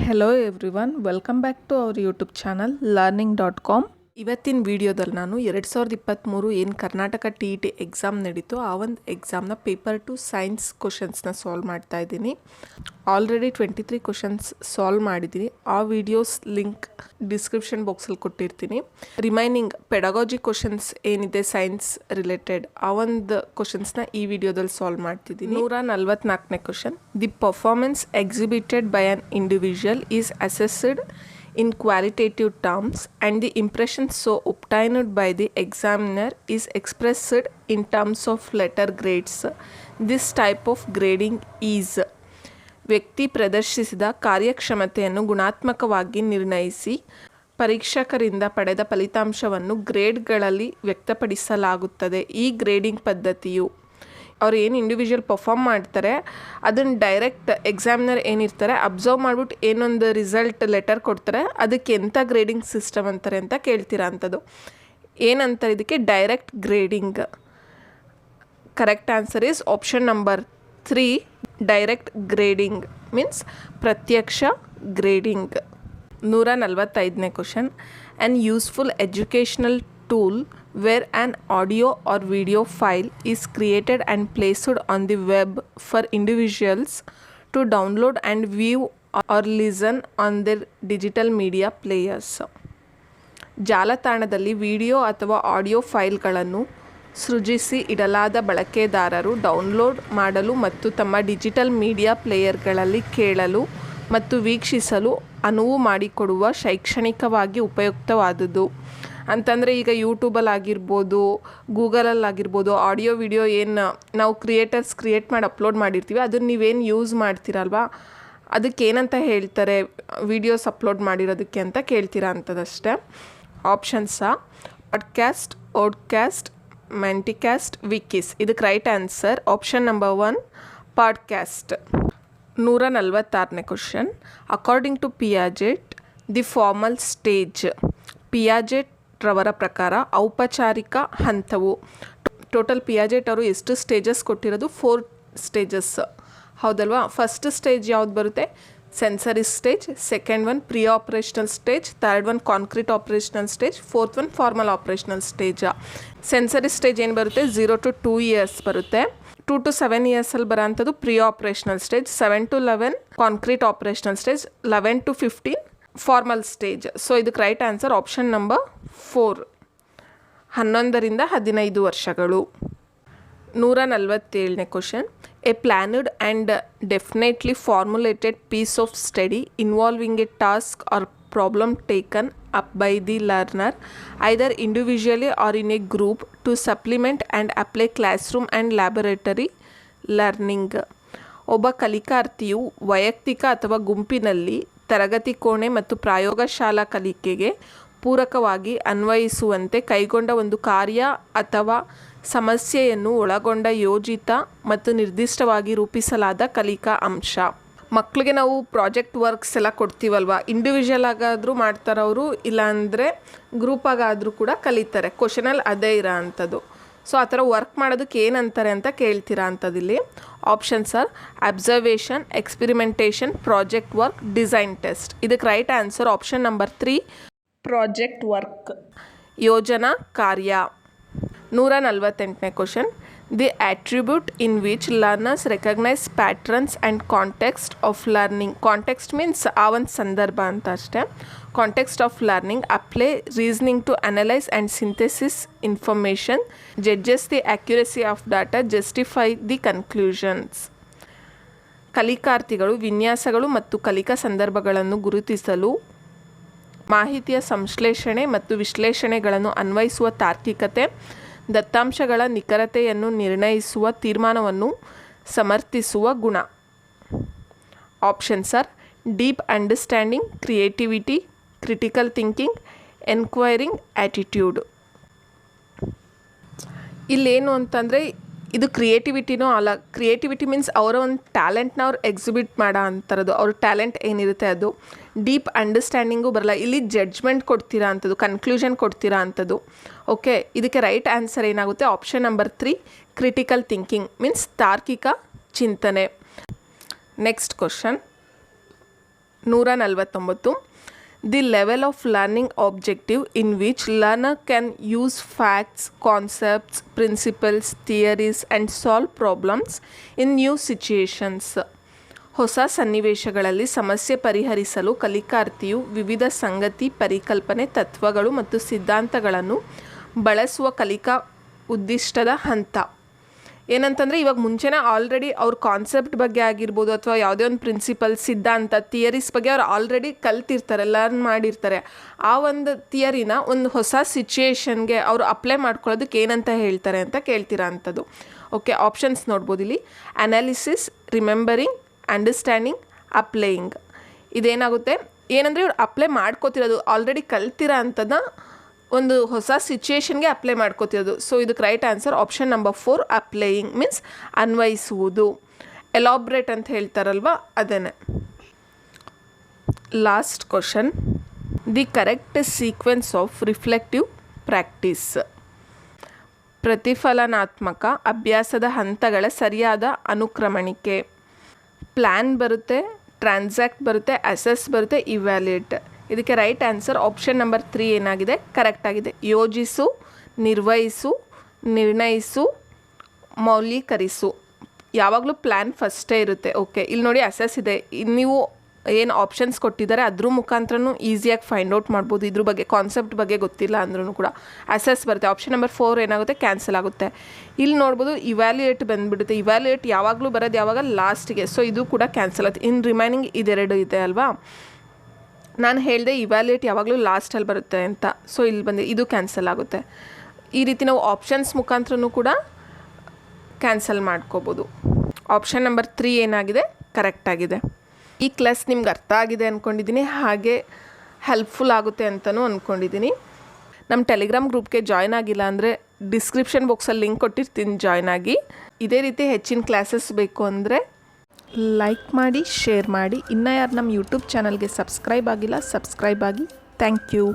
Hello everyone, welcome back to our YouTube channel learning.com. ಇವತ್ತಿನ ವಿಡಿಯೋದಲ್ಲಿ ನಾನು ಎರಡು ಸಾವಿರದ ಇಪ್ಪತ್ತ್ಮೂರು ಏನು Karnataka T E T exam ನಡೀತು ಆ ಒಂದು ಎಕ್ಸಾಮ್ನ ಪೇಪರ್ ಟು ಸೈನ್ಸ್ ಕ್ವಶನ್ಸ್ನ ಸಾಲ್ವ್ ಮಾಡ್ತಾ ಇದ್ದೀನಿ. Already twenty three questions solve ಮಾಡಿದ್ದೀನಿ. ಆ ವಿಡಿಯೋಸ್ ಲಿಂಕ್ ಡಿಸ್ಕ್ರಿಪ್ಷನ್ ಬಾಕ್ಸಲ್ಲಿ ಕೊಟ್ಟಿರ್ತೀನಿ. ರಿಮೈನಿಂಗ್ ಪೆಡಗಾಜಿ ಕ್ವಶನ್ಸ್ ಏನಿದೆ ಸೈನ್ಸ್ ರಿಲೇಟೆಡ್ ಆ ಒಂದು ಕ್ವಶನ್ಸ್ನ ಈ ವಿಡಿಯೋದಲ್ಲಿ ಸಾಲ್ವ್ ಮಾಡ್ತಿದ್ದೀನಿ. ನೂರ ನಲ್ವತ್ನಾಲ್ಕನೇ question the performance exhibited by an individual is assessed in qualitative terms and the impression so obtained by the examiner is expressed in terms of letter grades. This type of grading is ವ್ಯಕ್ತಿ ಪ್ರದರ್ಶಿಸಿದ ಕಾರ್ಯಕ್ಷಮತೆಯನ್ನು ಗುಣಾತ್ಮಕವಾಗಿ ನಿರ್ಣಯಿಸಿ ಪರೀಕ್ಷಕರಿಂದ ಪಡೆದ ಫಲಿತಾಂಶವನ್ನು ಗ್ರೇಡ್ಗಳಲ್ಲಿ ವ್ಯಕ್ತಪಡಿಸಲಾಗುತ್ತದೆ ಈ grading ಪದ್ಧತಿಯು ಅವ್ರು ಏನು ಇಂಡಿವಿಜುವಲ್ ಪರ್ಫಾರ್ಮ್ ಮಾಡ್ತಾರೆ ಅದನ್ನು ಡೈರೆಕ್ಟ್ ಎಕ್ಸಾಮಿನರ್ ಏನಿರ್ತಾರೆ ಅಬ್ಸರ್ವ್ ಮಾಡ್ಬಿಟ್ಟು ಏನೊಂದು ರಿಸಲ್ಟ್ ಲೆಟರ್ ಕೊಡ್ತಾರೆ, ಅದಕ್ಕೆ ಎಂಥ ಗ್ರೇಡಿಂಗ್ ಸಿಸ್ಟಮ್ ಅಂತಾರೆ ಅಂತ ಕೇಳ್ತೀರಾ ಅಂಥದ್ದು ಏನಂತಾರೆ ಇದಕ್ಕೆ? Direct grading correct answer is option number three direct grading means ಪ್ರತ್ಯಕ್ಷ ಗ್ರೇಡಿಂಗ್ ನೂರ ನಲವತ್ತೈದನೇ question and useful educational tool where an audio or video file is created and placed on the web for individuals to download and view or listen on their digital media players. ಜಾಲತಾಣದಲ್ಲಿ video ಅಥವಾ audio ಫೈಲ್ಗಳನ್ನು ಸೃಜಿಸಿ ಇಡಲಾದ ಬಳಕೆದಾರರು download ಮಾಡಲು ಮತ್ತು ತಮ್ಮ digital media ಪ್ಲೇಯರ್ಗಳಲ್ಲಿ ಕೇಳಲು ಮತ್ತು ವೀಕ್ಷಿಸಲು ಅನುವು ಮಾಡಿಕೊಡುವ ಶೈಕ್ಷಣಿಕವಾಗಿ ಉಪಯುಕ್ತವಾದುದು ಅಂತಂದರೆ ಈಗ ಯೂಟ್ಯೂಬಲ್ಲಿ ಆಗಿರ್ಬೋದು ಗೂಗಲಲ್ಲಿ ಆಗಿರ್ಬೋದು ಆಡಿಯೋ ವಿಡಿಯೋ ಏನು ನಾವು ಕ್ರಿಯೇಟರ್ಸ್ ಕ್ರಿಯೇಟ್ ಮಾಡಿ ಅಪ್ಲೋಡ್ ಮಾಡಿರ್ತೀವಿ, ಅದನ್ನು ನೀವೇನು ಯೂಸ್ ಮಾಡ್ತೀರಲ್ವಾ? ಅದಕ್ಕೆ ಏನಂತ ಹೇಳ್ತಾರೆ ವಿಡಿಯೋಸ್ ಅಪ್ಲೋಡ್ ಮಾಡಿರೋದಕ್ಕೆ ಅಂತ ಕೇಳ್ತೀರಾ ಅಂಥದ್ದಷ್ಟೇ ಆಪ್ಷನ್ಸಾ ಪಾಡ್ಕ್ಯಾಸ್ಟ್ ಓಡ್ಕ್ಯಾಸ್ಟ್ ಮ್ಯಾಂಟಿಕ್ಯಾಸ್ಟ್ ವಿಕಿಸ್ ಇದಕ್ಕೆ right answer option number one podcast ನೂರ ನಲವತ್ತಾರನೇ question according to Piaget the formal stage Piaget ರವರ ಪ್ರಕಾರ ಔಪಚಾರಿಕ ಹಂತವು. ಟೋಟಲ್ ಪಿಯಾಜೆಟ್ ಅವರು ಎಷ್ಟು ಸ್ಟೇಜಸ್ ಕೊಟ್ಟಿರೋದು? Four stages. ಹೌದಲ್ವಾ? ಫಸ್ಟ್ ಸ್ಟೇಜ್ ಯಾವ್ದು ಬರುತ್ತೆ? Sensory stage, second one pre operational stage, third one concrete operational stage, fourth one formal operational stage. Sensory stage ಏನು ಬರುತ್ತೆ? ಝೀರೋ ಟು ಟೂ ಇಯರ್ಸ್ ಬರುತ್ತೆ. ಟೂ ಟು ಸೆವೆನ್ ಇಯರ್ಸಲ್ಲಿ ಬರೋಂಥದ್ದು pre operational stage, seven to eleven concrete operational stage, eleven to fifteen formal stage so ಇದಕ್ಕೆ right answer option number four ಹನ್ನೊಂದರಿಂದ ಹದಿನೈದು ವರ್ಷಗಳು. ನೂರ ನಲವತ್ತೇಳನೇ question a planned and definitely formulated piece of study involving a task or problem taken up by the learner either individually or in a group to supplement and apply classroom and laboratory learning ಒಬ್ಬ ಕಲಿಕಾರ್ಥಿಯು ವೈಯಕ್ತಿಕ ಅಥವಾ ಗುಂಪಿನಲ್ಲಿ ತರಗತಿ ಕೋಣೆ ಮತ್ತು ಪ್ರಯೋಗಶಾಲಾ ಕಲಿಕೆಗೆ ಪೂರಕವಾಗಿ ಅನ್ವಯಿಸುವಂತೆ ಕೈಗೊಂಡ ಒಂದು ಕಾರ್ಯ ಅಥವಾ ಸಮಸ್ಯೆಯನ್ನು ಒಳಗೊಂಡ ಯೋಜಿತ ಮತ್ತು ನಿರ್ದಿಷ್ಟವಾಗಿ ರೂಪಿಸಲಾದ ಕಲಿಕಾ ಅಂಶ. ಮಕ್ಕಳಿಗೆ ನಾವು ಪ್ರಾಜೆಕ್ಟ್ ವರ್ಕ್ಸ್ ಎಲ್ಲ ಕೊಡ್ತೀವಲ್ವ? ಇಂಡಿವಿಜುವಲ್ ಆಗಾದರೂ ಮಾಡ್ತಾರವರು, ಇಲ್ಲಾಂದರೆ ಗ್ರೂಪಾಗಾದರೂ ಕೂಡ ಕಲಿತಾರೆ. ಕ್ವಶನಲ್ಲಿ ಅದೇ ಇರೋ ಅಂಥದ್ದು. ಸೊ ಆ ಥರ ವರ್ಕ್ ಮಾಡೋದಕ್ಕೆ ಏನಂತಾರೆ ಅಂತ ಕೇಳ್ತೀರಾ ಅಂಥದ್ದಿಲ್ಲಿ options are observation experimentation project work design test ಇದಕ್ಕೆ right answer option number three project work ಯೋಜನಾ, ಕಾರ್ಯ. ನೂರ ನಲವತ್ತೆಂಟನೇ question the attribute in which learners recognise patterns and context of learning context means ಆ ಒಂದು ಸಂದರ್ಭ ಅಂತ ಅಷ್ಟೇ context of learning apply reasoning to analyse and synthesis information judges the accuracy of data justify the conclusions ಕಲಿಕಾರ್ಥಿಗಳು ವಿನ್ಯಾಸಗಳು ಮತ್ತು ಕಲಿಕಾ ಸಂದರ್ಭಗಳನ್ನು ಗುರುತಿಸಲು ಮಾಹಿತಿಯ ಸಂಶ್ಲೇಷಣೆ ಮತ್ತು ವಿಶ್ಲೇಷಣೆಗಳನ್ನು ಅನ್ವಯಿಸುವ ತಾರ್ಕಿಕತೆ ದತ್ತಾಂಶಗಳ ನಿಖರತೆಯನ್ನು ನಿರ್ಣಯಿಸುವ ತೀರ್ಮಾನವನ್ನು ಸಮರ್ಥಿಸುವ ಗುಣ. Options are deep understanding, creativity, critical thinking, enquiring, attitude. ಇಲ್ಲೇನು ಅಂತಂದರೆ ಇದು ಕ್ರಿಯೇಟಿವಿಟಿನೂ ಅಲ್ಲ. ಕ್ರಿಯೇಟಿವಿಟಿ ಮೀನ್ಸ್ ಅವರ ಒಂದು ಟ್ಯಾಲೆಂಟ್ನ ಅವ್ರು ಎಕ್ಸಿಬಿಟ್ ಮಾಡೋ ಅಂಥರದು ಅವ್ರ ಟ್ಯಾಲೆಂಟ್ ಏನಿರುತ್ತೆ ಅದು? ಡೀಪ್ ಅಂಡರ್ಸ್ಟ್ಯಾಂಡಿಂಗು ಬರಲ್ಲ. ಇಲ್ಲಿ ಜಡ್ಜ್ಮೆಂಟ್ ಕೊಡ್ತೀರಾ ಅಂಥದ್ದು ಕನ್ಕ್ಲೂಷನ್ ಕೊಡ್ತೀರಾ ಅಂಥದ್ದು ಓಕೆ ಇದಕ್ಕೆ ರೈಟ್ ಆನ್ಸರ್ ಏನಾಗುತ್ತೆ? Option number three critical thinking means ತಾರ್ಕಿಕ ಚಿಂತನೆ. ನೆಕ್ಸ್ಟ್ ಕ್ವಶನ್ ನೂರ ನಲವತ್ತೊಂಬತ್ತು. The level of learning objective in which learner can use facts concepts principles theories and solve problems in new situations ಹೊಸ ಸನ್ನಿವೇಶಗಳಲ್ಲಿ ಸಮಸ್ಯೆ ಪರಿಹರಿಸಲು ಕಲಿಕಾರ್ಥಿಯು ವಿವಿಧ ಸಂಗತಿ, ಪರಿಕಲ್ಪನೆ, ತತ್ವಗಳು ಮತ್ತು ಸಿದ್ಧಾಂತಗಳನ್ನು ಬಳಸುವ ಕಲಿಕಾ ಉದ್ದಿಷ್ಟದ ಹಂತ. ಏನಂತಂದರೆ ಇವಾಗ ಮುಂಚೆನೇ ಆಲ್ರೆಡಿ ಅವ್ರ ಕಾನ್ಸೆಪ್ಟ್ ಬಗ್ಗೆ ಆಗಿರ್ಬೋದು ಅಥವಾ ಯಾವುದೇ ಒಂದು ಪ್ರಿನ್ಸಿಪಲ್ ಸಿದ್ಧಾಂತ ಥಿಯರೀಸ್ ಬಗ್ಗೆ ಅವ್ರು ಆಲ್ರೆಡಿ ಕಲ್ತಿರ್ತಾರೆ ಲರ್ನ್ ಮಾಡಿರ್ತಾರೆ. ಆ ಒಂದು ಥಿಯರಿನ ಒಂದು ಹೊಸ ಸಿಚುಯೇಷನ್ಗೆ ಅವರು ಅಪ್ಲೈ ಮಾಡ್ಕೊಳ್ಳೋದಕ್ಕೆ ಏನಂತ ಹೇಳ್ತಾರೆ ಅಂತ ಕೇಳ್ತೀರಾ ಅಂಥದ್ದು ಓಕೆ ಆಪ್ಷನ್ಸ್ ನೋಡ್ಬೋದು ಇಲ್ಲಿ. ಅನಾಲಿಸಿಸ್ ರಿಮೆಂಬರಿಂಗ್ ಅಂಡರ್ಸ್ಟ್ಯಾಂಡಿಂಗ್ ಅಪ್ಲೈಯಿಂಗ್ ಇದೇನಾಗುತ್ತೆ? ಏನಂದರೆ ಇವ್ರು ಅಪ್ಲೈ ಮಾಡ್ಕೋತಿರೋದು ಆಲ್ರೆಡಿ ಕಲ್ತಿರೋ ಅಂಥದ್ದನ್ನ ಒಂದು ಹೊಸ ಸಿಚುಯೇಷನ್ಗೆ ಅಪ್ಲೈ ಮಾಡ್ಕೋತಿರೋದು. ಸೊ ಇದಕ್ಕೆ right answer option number four applying means ಅನ್ವಯಿಸುವುದು. ಎಲಾಬ್ರೇಟ್ ಅಂತ ಹೇಳ್ತಾರಲ್ವ? ಅದೇನೆ last question the correct sequence of reflective practice ಪ್ರತಿಫಲನಾತ್ಮಕ ಅಭ್ಯಾಸದ ಹಂತಗಳ ಸರಿಯಾದ ಅನುಕ್ರಮಣಿಕೆ. ಪ್ಲ್ಯಾನ್ ಬರುತ್ತೆ ಟ್ರಾನ್ಸಾಕ್ಟ್ ಬರುತ್ತೆ ಅಸೆಸ್ ಬರುತ್ತೆ ಇವ್ಯಾಲ್ಯೂಟ್ ಇದಕ್ಕೆ right answer option number three ಏನಾಗಿದೆ? ಕರೆಕ್ಟ್ ಆಗಿದೆ. ಯೋಜಿಸು, ನಿರ್ವಹಿಸು, ನಿರ್ಣಯಿಸು, ಮೌಲ್ಯೀಕರಿಸು. ಯಾವಾಗಲೂ ಪ್ಲ್ಯಾನ್ ಫಸ್ಟೇ ಇರುತ್ತೆ. ಓಕೆ ಇಲ್ಲಿ ನೋಡಿ ಅಸೆಸ್ ಇದೆ. ನೀವು ಏನು ಆಪ್ಷನ್ಸ್ ಕೊಟ್ಟಿದ್ದಾರೆ, ಅದ್ರ ಮುಖಾಂತರನೂ ಈಸಿಯಾಗಿ ಫೈಂಡ್ ಔಟ್ ಮಾಡ್ಬೋದು. ಇದ್ರ ಬಗ್ಗೆ ಕಾನ್ಸೆಪ್ಟ್ ಬಗ್ಗೆ ಗೊತ್ತಿಲ್ಲ ಅಂದ್ರೂ ಕೂಡ ಅಸೆಸ್ ಬರುತ್ತೆ. ಆಪ್ಷನ್ ನಂಬರ್ ಫೋರ್ ಏನಾಗುತ್ತೆ? ಕ್ಯಾನ್ಸಲ್ ಆಗುತ್ತೆ. ಇಲ್ಲಿ ನೋಡ್ಬೋದು ಇವ್ಯಾಲ್ಯೂಯೇಟ್ ಬಂದುಬಿಡುತ್ತೆ. ಇವ್ಯಾಲ್ಯೂಯೇಟ್ ಯಾವಾಗಲೂ ಬರೋದು ಯಾವಾಗ ಲಾಸ್ಟಿಗೆ ಸೊ ಇದು ಕೂಡ ಕ್ಯಾನ್ಸಲ್ ಆಗುತ್ತೆ. ಇನ್ ರಿಮೈನಿಂಗ್ ಇದೆರಡು ಇದೆ ಅಲ್ವಾ? ನಾನು ಹೇಳಿದೆ ಇವ್ಯಾಲ್ಯೂಯೇಟ್ ಯಾವಾಗಲೂ ಲಾಸ್ಟಲ್ಲಿ ಬರುತ್ತೆ ಅಂತ. ಸೊ ಇಲ್ಲಿ ಬಂದು ಇದು ಕ್ಯಾನ್ಸಲ್ ಆಗುತ್ತೆ. ಈ ರೀತಿ ನಾವು ಆಪ್ಷನ್ಸ್ ಮುಖಾಂತರನೂ ಕೂಡ ಕ್ಯಾನ್ಸಲ್ ಮಾಡ್ಕೋಬೋದು. ಆಪ್ಷನ್ ನಂಬರ್ ತ್ರೀ ಏನಾಗಿದೆ? ಕರೆಕ್ಟ್ ಆಗಿದೆ. ಈ ಕ್ಲಾಸ್ ನಿಮ್ಗೆ ಅರ್ಥ ಆಗಿದೆ ಅಂದ್ಕೊಂಡಿದ್ದೀನಿ ಹಾಗೆ ಹೆಲ್ಪ್ಫುಲ್ ಆಗುತ್ತೆ ಅಂತಲೂ ಅಂದ್ಕೊಂಡಿದ್ದೀನಿ ನಮ್ಮ ಟೆಲಿಗ್ರಾಮ್ ಗ್ರೂಪ್ಗೆ ಜಾಯ್ನ್ ಆಗಿಲ್ಲ ಅಂದರೆ ಡಿಸ್ಕ್ರಿಪ್ಷನ್ ಬಾಕ್ಸಲ್ಲಿ ಲಿಂಕ್ ಕೊಟ್ಟಿರ್ತೀನಿ ಜಾಯ್ನ್ ಆಗಿ. ಇದೇ ರೀತಿ ಹೆಚ್ಚಿನ ಕ್ಲಾಸಸ್ ಬೇಕು ಅಂದರೆ ಲೈಕ್ ಮಾಡಿ ಶೇರ್ ಮಾಡಿ. ಇನ್ನೂ ಯಾರು ನಮ್ಮ ಯೂಟ್ಯೂಬ್ ಚಾನಲ್ಗೆ ಸಬ್ಸ್ಕ್ರೈಬ್ ಆಗಿಲ್ಲ ಸಬ್ಸ್ಕ್ರೈಬ್ ಆಗಿ. Thank you